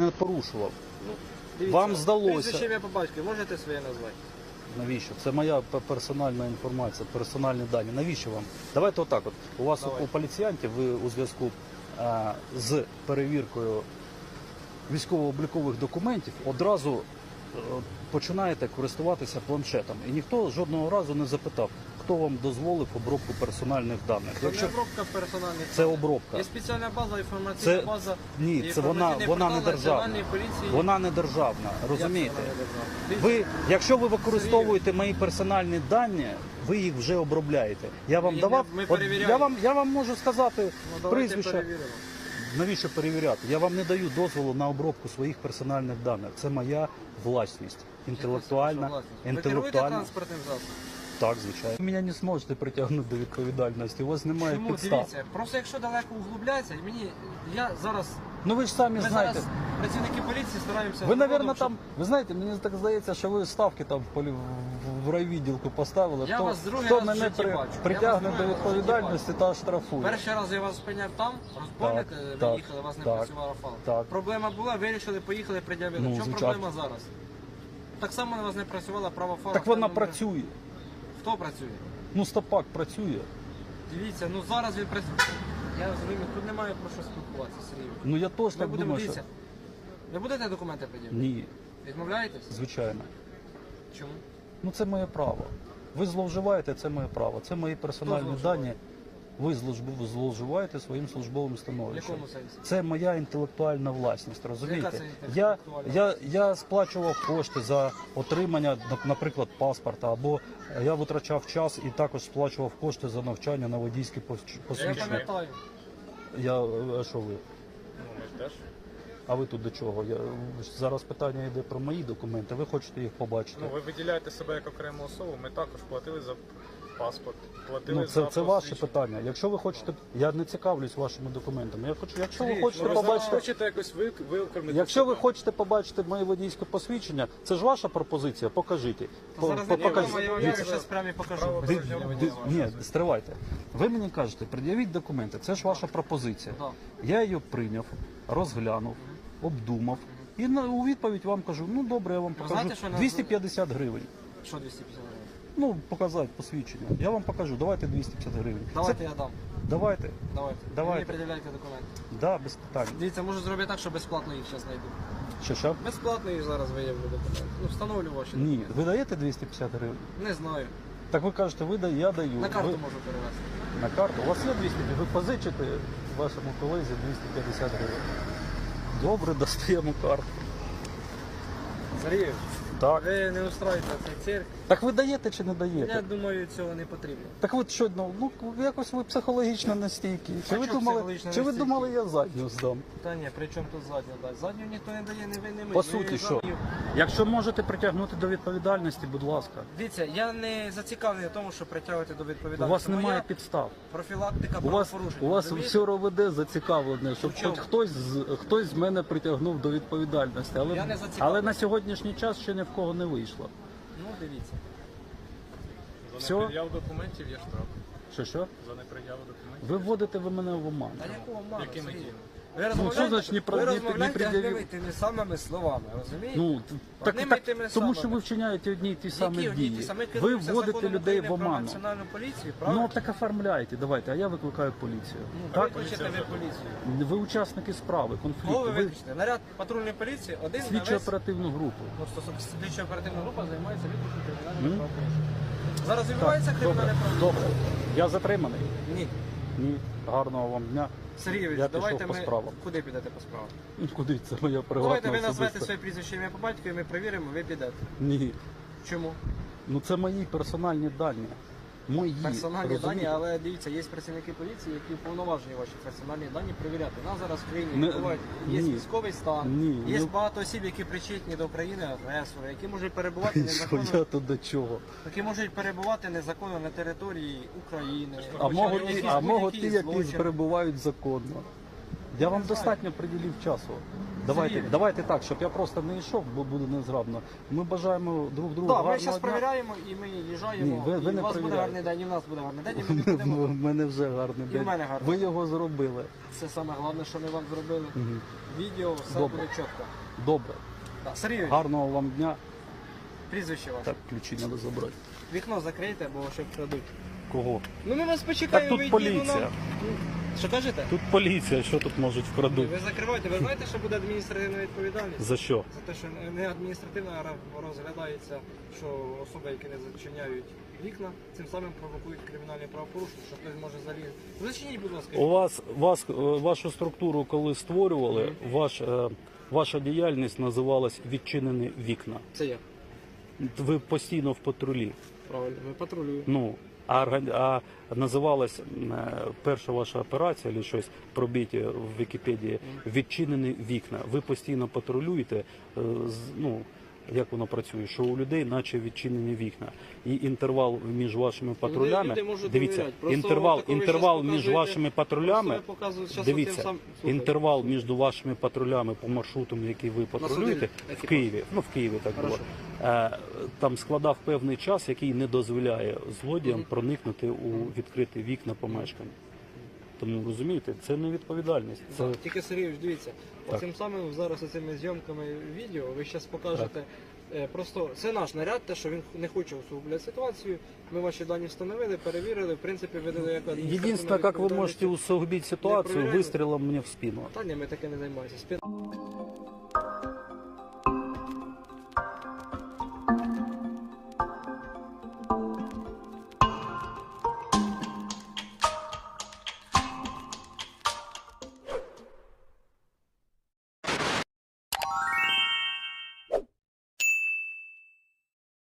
не порушував. Дивіться, Вам здалося. Прізвище ім'я по батькові можете своє назвати? Навіщо? Це моя пе- персональна інформація, персональні дані. Навіщо вам? Давайте отак. От у вас Давай. у поліціянтів ви у зв'язку е, з перевіркою військово-облікових документів одразу е, починаєте користуватися планшетом. І ніхто жодного разу не запитав, хто вам дозволив обробку персональних даних. Це Якщо не обробка персональних це даних. обробка, Є спеціальна база, інформаційна Це- база. ні, це вона, вона не державна. Вона не державна, розумієте? Ви, якщо ви використовуєте мої персональні дані, ви їх вже обробляєте. Я вам Ми давав, ми от я вам я вам можу сказати Ну, прізвище. перевіримо. Навіщо перевіряти? Я вам не даю дозволу на обробку своїх персональних даних. Це моя власність, інтелектуальна, Ви керуєте інтелектуальна. транспортним засобом? Так, звичайно. Ви мене не зможете притягнути до відповідальності. У вас немає Чому? підстав. Дивіться, просто якщо далеко углубляється, мені я зараз Ну ви ж самі ми знаєте. зараз працівники поліції стараємося. Ви, напевно, щоб- там, ви знаєте, мені так здається, що ви ставки там в, полі- в- в райвідділку поставили. Я хто вас другий хто раз в мене житті при- бачу. Я притягне вас до другий раз в житті відповідальності та штрафує. Перший раз я вас спиняв там, розпомните, Так, ви так, їхали, у вас не так, працював Рафал. так. Проблема була, вирішили, поїхали, пред'явили. Ну, В чому звичайно. проблема зараз? Так само на вас не працювала права фара. Так вона певному- працює. Хто працює? Ну, стопак працює. Дивіться, ну зараз він працює. Я розумію, тут немає про що спілкуватися, Сергій. Ну я теж Ми так будемо думаю, що дивіться. Ви будете документи пред'являти? ні, Відмовляєтесь? звичайно. Чому? Ну це моє право. Ви зловживаєте, це моє право. Це мої персональні зловживає? дані. Ви зловжив- зловживаєте своїм службовим становищем. Це моя інтелектуальна власність, розумієте? Я, я, я сплачував кошти за отримання, наприклад, паспорта, або я витрачав час і також сплачував кошти за навчання на водійське посвідчення. пам'ятаю. Я, а що ви? Ну, ми ж теж. А ви тут до чого? Я, зараз питання йде про мої документи, ви хочете їх побачити. Ну, ви виділяєте себе як окрему особу, ми також платили за паспорт. Платили Ну, за це, це ваше посвідчення. питання. Якщо ви хочете, я не цікавлюсь вашими документами. Я хочу, якщо ви хочете Ну, ви побачити, хочете якось ви, виокремити якщо ви себе. хочете побачити моє водійське посвідчення, це ж ваша пропозиція. Покажіть. По- Зараз по- не покажіть. проблема, я вам Дивіться. зараз прямо покажу. Ди- Ні, стривайте. Ви мені кажете, пред'явіть документи. Це ж ваша пропозиція. Так. Я її прийняв, розглянув, обдумав. І на у відповідь вам кажу: ну добре, я вам покажу знаєте, що на- 250 гривень. Що 250 гривень? Ну, показати посвідчення. Я вам покажу, давайте 250 гривень. Давайте Це- я дам. давайте. Давайте. Давайте. Мені пред'являйте документи. Да, без питань. Дивіться, можу зробити так, що безплатно їх зараз знайду. Що що? Безплатно їх зараз виявлю документи. Ну, встановлю ваші. Ні, ви даєте 250 гривень? Не знаю. Так ви кажете, ви дай, я даю. На карту ви... можу перевести. На карту. У вас є 200 Ви позичите вашому колезі 250 гривень. Добре, достаємо карту. Сергій, Так. ви не устроїте цей цирк. Так ви даєте чи не даєте? Я думаю, цього не потрібно. Так от що, ну, ну якось ви психологічно настійкі. Чи ви думали, психологічно чи ви настійкі? думали, я задню здам? Та ні, при чому тут задню дасть? Задню ніхто не дає, не ви, не ми. По Ми суті, що? задню- Якщо можете притягнути до відповідальності, будь ласка. Дивіться, я не зацікавлений в тому, щоб притягувати до У відповідальності. вас немає Моя підстав. профілактика У вас, правопорушень. у вас розумієте? все РОВД зацікавлене, щоб В чому? хоч хтось з хтось з мене притягнув до відповідальності. Але, Я не зацікавлений. але на сьогоднішній час ще ні в кого не вийшло. Ну, дивіться. За Все? непред'яву документів є штраф. Що що? За непред'яву документів. Ви вводите ви мене в оман. Та якого мало? Якими Сергій? чином? Ви що розмовляєте, значить не про- ви не- не розмовляєте пред'явив? одними і тими самими словами, розумієте? Ну так, Одними так тими тому що самими. ви вчиняєте одні й ті самі Які одні й ті дії. самі? Ви керуємося вводите законом людей в про оману. національну поліцію, правильно? Ну так оформляйте, давайте, а я викликаю поліцію. Ну, так? Викличете ви поліцію. Ви учасники справи, Кого ви конфлікту. Ви виключите? Наряд патрульної поліції один на слідчо весь... оперативну групу. Ну, стосовно слідчо оперативна група займається виключно кримінальними Мгм. правопорушеннями. Зараз відбувається Так, кримінальне добре, правопорушення? добре. Я затриманий. Ні. Ні. Гарного вам дня. Сергійович, Я давайте по ми... справам. Куди підете по справам? Ну, Куди це моя приватна Давайте ви назвете своє прізвище ім'я по батькові, ми перевіримо, ви підете. Ні. Чому? Ну це мої персональні дані. Мої. Персональні розумієте? дані, але дивіться, є працівники поліції, які уповноважені ваші персональні дані перевіряти. У нас зараз в країні Не- бувають, є ні. військовий стан, Ні, є ну- багато осіб, які причетні до України, агресора, які можуть перебувати Що незаконно, я тут до чого? які можуть перебувати незаконно на території України. А Хоча можуть, якісь а можуть будь-які ті, які злочини. перебувають законно. Я вам достатньо приділив часу. Давайте, Сергій. давайте так, щоб я просто не йшов, бо буде незграбно. Ми бажаємо друг другу Так, ми гарного зараз дня. перевіряємо і ми їжджаємо. Ні, ви- ви і не у вас буде перевіряєте. гарний день, і в нас буде гарний день, і ми не В будемо. мене вже гарний І в день. мене гарний. Ви його зробили. Це саме головне, що ми вам зробили. Мгм. Відео, все Добре. буде чітко. Добре. Так, Сергій, Гарного вам дня. прізвище ваше. Так, ключі треба забрати. Вікно закрийте, бо ще вкрадуть. Кого? Ну ми вас почекаємо. Так тут ви ну, поліція. нам- Що кажете? Тут поліція, що тут можуть вкрадуть? Ви закривайте, ви знаєте, що буде адміністративна відповідальність? За що? За те, що не адміністративно а розглядається, що особи, які не зачиняють вікна, цим самим провокують кримінальні правопорушення, що хтось може залізти. Зачиніть, будь ласка. У вас, вас е, вашу структуру, коли створювали, ваш, е, ваша діяльність називалась відчинені вікна. Це я. Ви постійно в патрулі. Правильно, ми патрулюємо. Ну, а, а називалась е, перша ваша операція, або щось пробіть в Вікіпедії відчинені вікна. Ви постійно патрулюєте, е, ну, як воно працює, що у людей наче відчинені вікна. І інтервал між вашими патрулями, люди дивіться, інтервал, інтервал між вашими патрулями, дивіться, сам- інтервал між вашими патрулями по маршрутам, які ви патрулюєте, в Києві, ну в Києві так було, е, там складав певний час, який не дозволяє злодіям проникнути у відкриті вікна помешкання. Тому розумієте, це не відповідальність. Це Так, тільки Сергійович, дивіться, Так. цим самим зараз цими зйомками відео ви зараз покажете. Так. Просто це наш наряд, те, що він не хоче усугубляти ситуацію. Ми ваші дані встановили, перевірили, в принципі, видали як Единственное, як ви можете усугубити ситуацію, вистрілом мені в спину. Та ні, ми таке не займаємося. Спина